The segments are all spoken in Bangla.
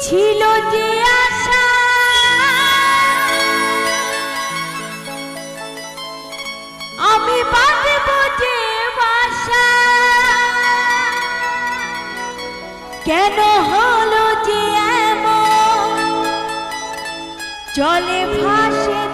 ছিল যে আমি কেন হলো যে এমন? জলে ভাসে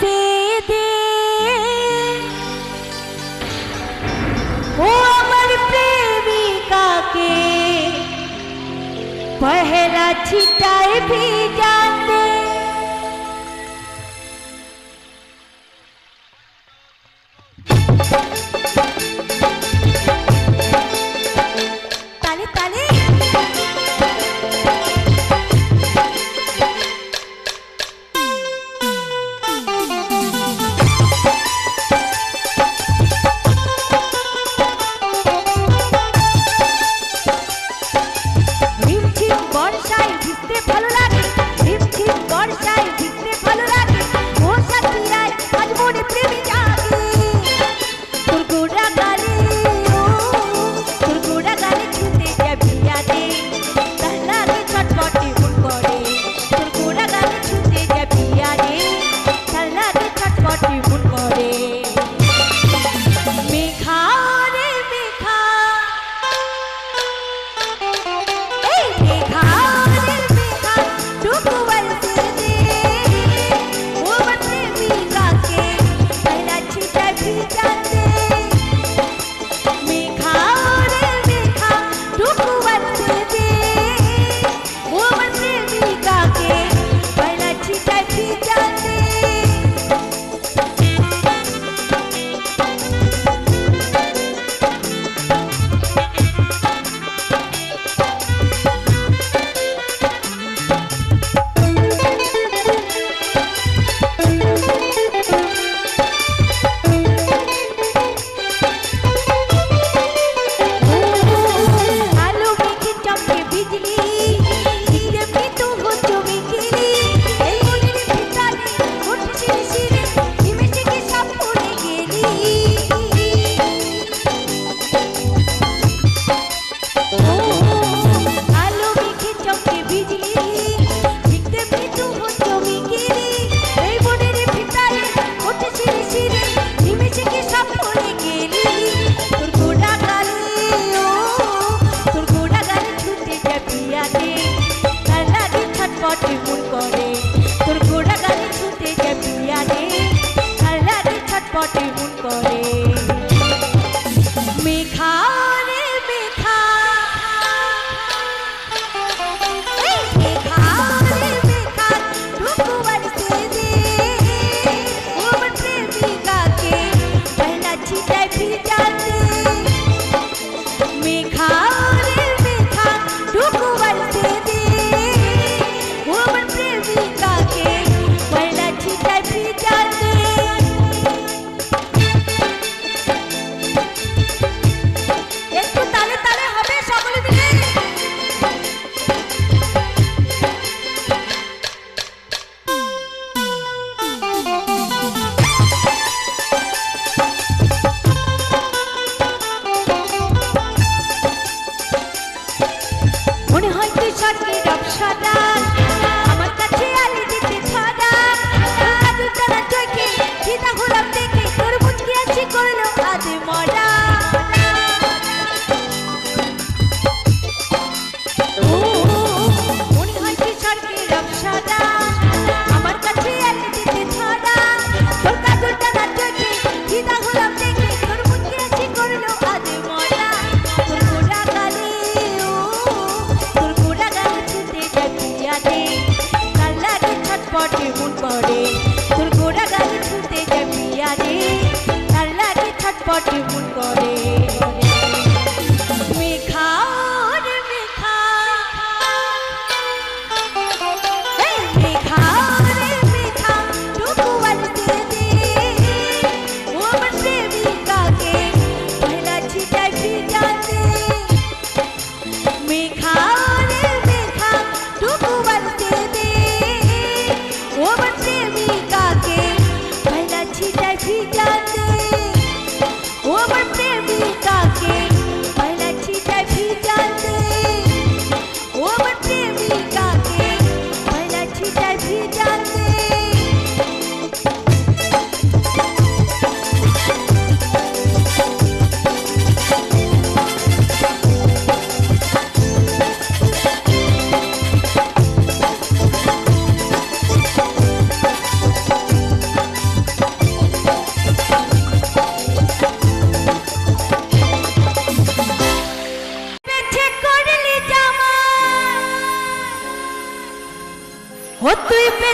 से दे। ओ अमर के पहला छिटाए भी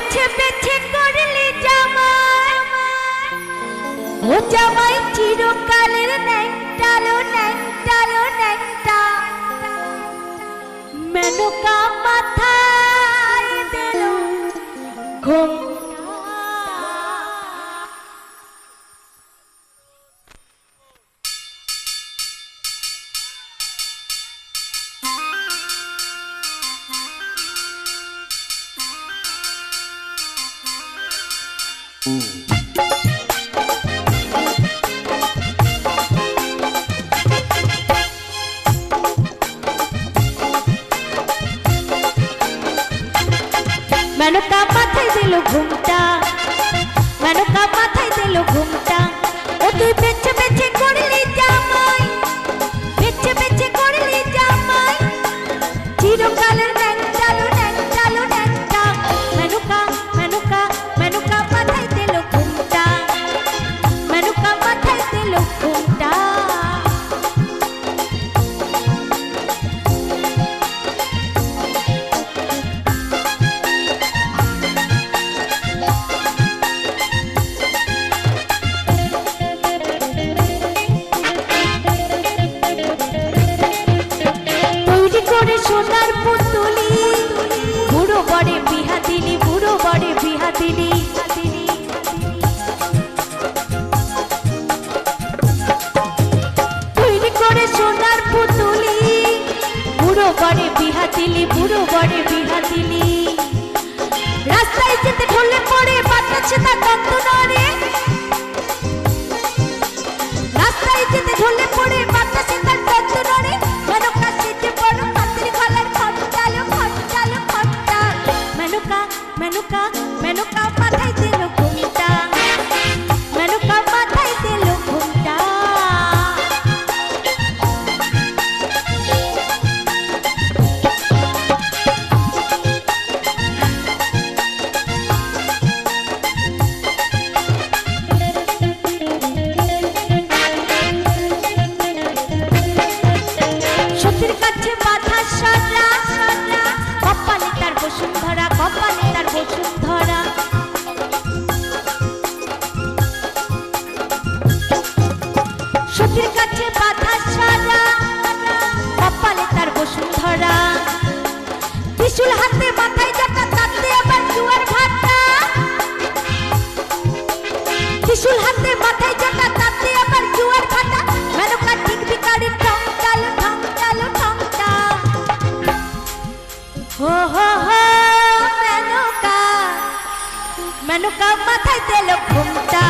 বেছে বেছে করলি জামাই। ও জামাই চিরকালের ন্যাংটালো ন্যাংটালো ন্যাংটা। মেনকা মাথায় দিল। ঘুম মেনকা মাথায় দিল ঘুমটা মেনকা মাথায় দিল ঘুমটা ও তুই বেঁচে বেঁচে ত্রিশুল হাতে মাথায় জটা তাতে আবার জুয়ার ভাটা। ত্রিশুল হাতে মাথায় জটা তাতে আবার জুয়ার ভাটা। মেনকা ঠিক বিকারি ঠং চাল চাল মাথায় তেল ঘুমটা।